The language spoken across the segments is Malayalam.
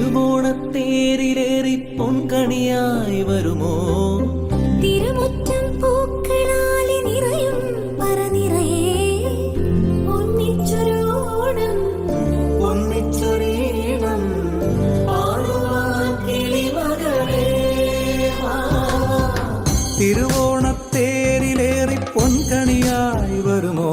തിരുവോണത്തേരിലേറി പൊൻകണിയായി വരുമോ? തിരുമുറ്റം പൂക്കളാലി നിറയും പറനിറയേ ഒന്നിച്ചൊരു ഒന്നിച്ചൊരീണം തിരുവോണത്തേരിലേറി പൊൻകണിയായി വരുമോ?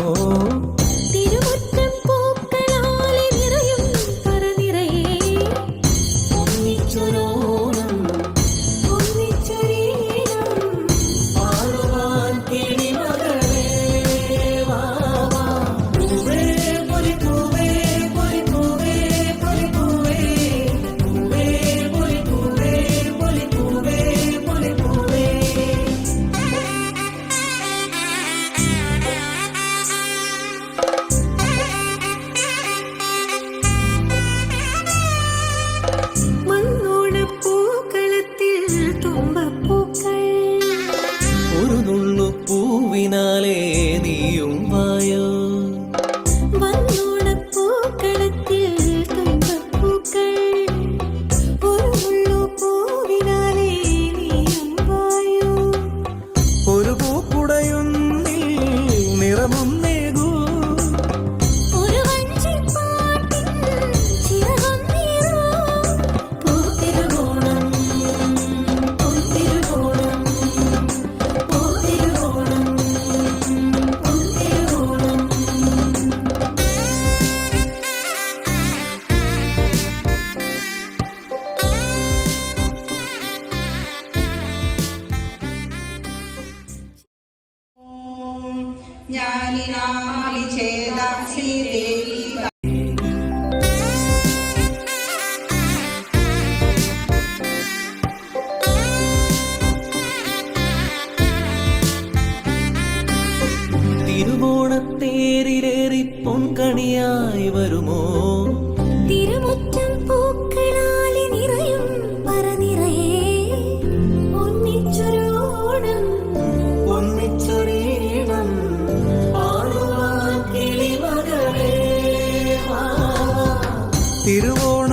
ജ്ഞാനിനായി ചേതാസി തിരുവോണത്തേരിലേറി പൊൻകണിയായി വരുമോ? திருவோண